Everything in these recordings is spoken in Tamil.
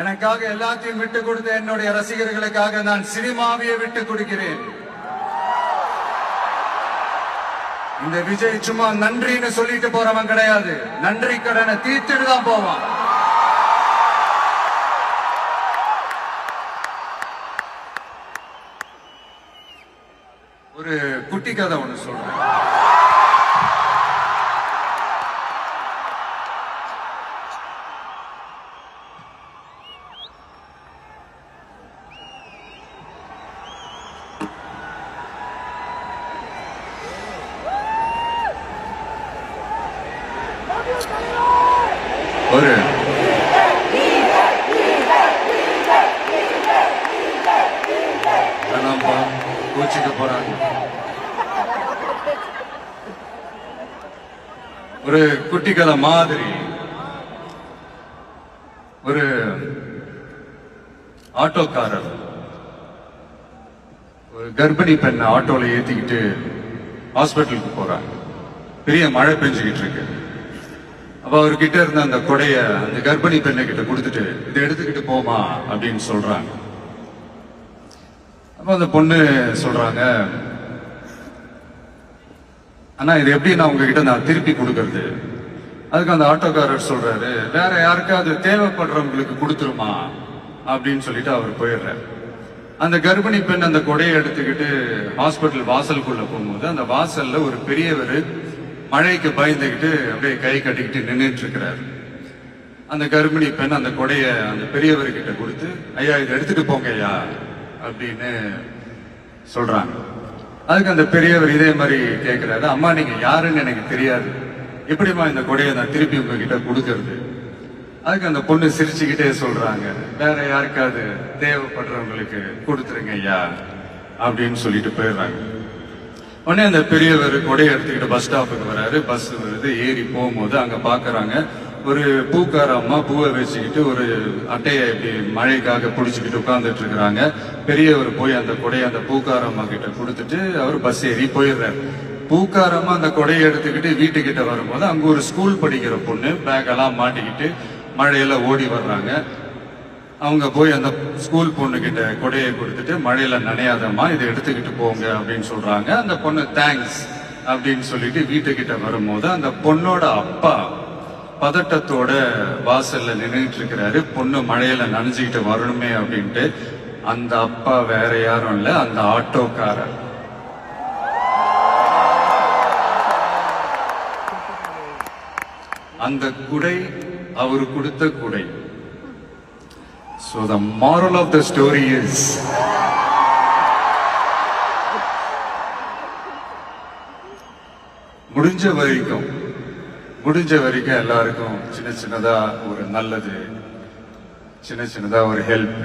எனக்காக எல்லாத்தையும் விட்டு கொடுத்த என்னுடைய ரசிகர்களுக்காக நான் சினிமாவையே விட்டு கொடுக்கிறேன். இந்த விஜய் சும்மா நன்றின்னு சொல்லிட்டு போறவன் கிடையாது. நன்றி கடனை தீர்த்துட்டு தான் போவான். ஒரு குட்டி கதை ஒண்ணு சொல்றேன். ஒரு வேணாம்ப்பா கோச்சிக்க போறாங்க. ஒரு குட்டி கதை மாதிரி. ஒரு ஆட்டோக்காரர். ஒரு கர்ப்பிணி பெண்ணை ஆட்டோல ஏத்திக்கிட்டு ஹாஸ்பிட்டலுக்கு போறாங்க. பெரிய மழை பெஞ்சுக்கிட்டு இருக்கு. அப்ப அவர்கிட்ட இருந்த அந்த கொடைய அந்த கர்ப்பிணி பெண்ணை கிட்ட கொடுத்துட்டு இதை எடுத்துக்கிட்டு போமா அப்படின்னு சொல்றாங்க. அப்ப அந்த பொண்ணு சொல்றாங்க அண்ணா இது எப்படி நான் உங்ககிட்ட நான் திருப்பி கொடுக்கறது? அதுக்கு அந்த ஆட்டோக்காரர் சொல்றாரு வேற யாருக்காவது தேவைப்படுறவங்களுக்கு கொடுத்துருமா? அப்படின்னு சொல்லிட்டு அவர் போயிடுறாரு. அந்த கர்ப்பிணி பெண் அந்த கொடையை எடுத்துக்கிட்டு ஹாஸ்பிட்டல் வாசலுக்குள்ள போகும்போது அந்த வாசல்ல ஒரு பெரியவர் மழைக்கு பயந்துகிட்டு அப்படியே கை கட்டிக்கிட்டு நின்றுட்டு இருக்கிறார் அந்த கர்ப்பிணி பெண் அந்த கொடைய அந்த பெரியவர்கிட்ட கொடுத்து ஐயா இதை எடுத்துட்டு போங்க ஐயா அப்படின்னு சொல்றாங்க. அதுக்கு அந்த பெரியவர் இதே மாதிரி கேட்கிறாரு அம்மா நீங்க யாருன்னு எனக்கு தெரியாது. எப்படிம்மா இந்த கொடையை நான் திருப்பி உங்ககிட்ட கொடுக்கறது? அதுக்கு அந்த பொண்ணு சிரிச்சுக்கிட்டே சொல்றாங்க. வேற யாருக்காவது தேவைப்படுறவங்களுக்கு கொடுத்துருங்க ஐயா அப்படின்னு சொல்லிட்டு போயிடுறாங்க. உடனே அந்த பெரியவர் கொடையை எடுத்துக்கிட்டு பஸ் ஸ்டாப்புக்கு வராரு. பஸ் வருது ஏறி போகும்போது அங்க பாக்குறாங்க. ஒரு பூக்கார அம்மா பூவை வச்சுக்கிட்டு ஒரு அட்டையை இப்படி மழைக்காக பிடிச்சிக்கிட்டு உட்காந்துட்டு இருக்கிறாங்க. பெரியவர் போய் அந்த கொடையை அந்த பூக்கார அம்மா கிட்ட கொடுத்துட்டு அவர் பஸ் ஏறி போயிடுறாரு. பூக்காரமா அந்த கொடையை எடுத்துக்கிட்டு வீட்டுக்கிட்ட வரும்போது அங்க ஒரு ஸ்கூல் படிக்கிற பொண்ணு பேக் எல்லாம் மாட்டிக்கிட்டு மழையில ஓடி வர்றாங்க. அவங்க போய் அந்த ஸ்கூல் பொண்ணுக்கிட்ட கொடையை கொடுத்துட்டு மழையில நனையாதம்மா இதை எடுத்துக்கிட்டு போங்க அப்படின்னு சொல்றாங்க. அந்த பொண்ணு தேங்க்ஸ் அப்படின்னு சொல்லிட்டு வீட்டுக்கிட்ட வரும்போது அந்த பொண்ணோட அப்பா பதட்டத்தோட வாசல்ல நின்றுட்டு இருக்கிறாரு. பொண்ணு மழையில நனைஞ்சுக்கிட்டு வரணுமே அப்படின்ட்டு. அந்த அப்பா வேற யாரும் இல்ல அந்த ஆட்டோக்காரர். அந்த குடை அவர் கொடுத்த குடை So the moral of the story is முடிஞ்ச வரைக்கும் முடிஞ்ச வரைக்கும் எல்லாருக்கும் சின்ன சின்னதா ஒரு நல்லது சின்ன சின்னதா ஒரு ஹெல்ப்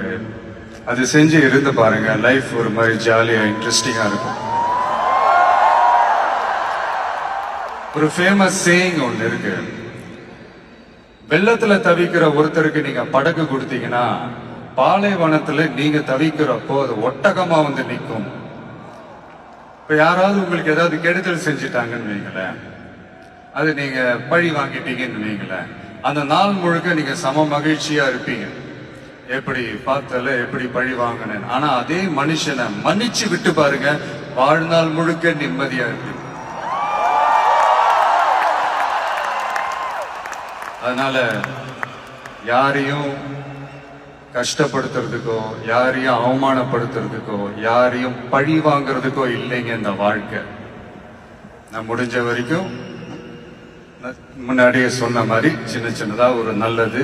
அது செஞ்சு இருந்து பாருங்க லைஃப் ஒரு மாதிரி ஜாலியா இன்ட்ரெஸ்டிங்கா இருக்கும். ஒரு ஃபேமஸ் சேயிங் ஒன்று இருக்கு. வெள்ளத்துல தவிக்கிற ஒருத்தருக்கு நீங்க படகு கொடுத்தீங்கன்னா பாலைவனத்துல நீங்க தவிக்கிறப்போ அது ஒட்டகமா வந்து நிற்கும். இப்ப யாராவது உங்களுக்கு ஏதாவது கெடுதல் செஞ்சுட்டாங்கன்னு வைங்களேன் அது நீங்க பழி வாங்கிட்டீங்கன்னு வைங்களேன் அந்த நாள் முழுக்க நீங்க சம மகிழ்ச்சியா இருப்பீங்க. எப்படி பார்த்தல எப்படி பழி வாங்கினேன். ஆனா அதே மனுஷனை மன்னிச்சு விட்டு பாருங்க வாழ்நாள் முழுக்க நிம்மதியா இருப்பீங்க. அதனால யாரையும் கஷ்டப்படுத்துறதுக்கோ யாரையும் அவமானப்படுத்துறதுக்கோ யாரையும் பழி வாங்குறதுக்கோ இல்லைங்க இந்த வாழ்க்கை. நான் முடிஞ்ச வரைக்கும் நான் முன்னாடியே சொன்ன மாதிரி சின்ன சின்னதா ஒரு நல்லது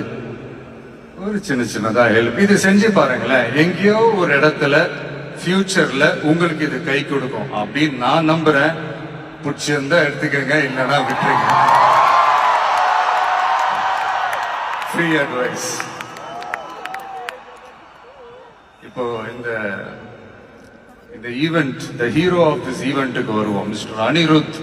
ஒரு சின்ன சின்னதா ஹெல்ப் இது செஞ்சு பாருங்களேன் எங்கேயோ ஒரு இடத்துல ஃபியூச்சர்ல உங்களுக்கு இது கை கொடுக்கும் அப்படின்னு நான் நம்புறேன். பிடிச்சிருந்தா எடுத்துக்கங்க இல்லைன்னா விட்டுருங்க. ஃப்ரீ அட்வைஸ் இப்போ இந்த இந்த event the hero of this ஈவெண்ட்டுக்கு வருவோம். மிஸ்டர் அனிருத்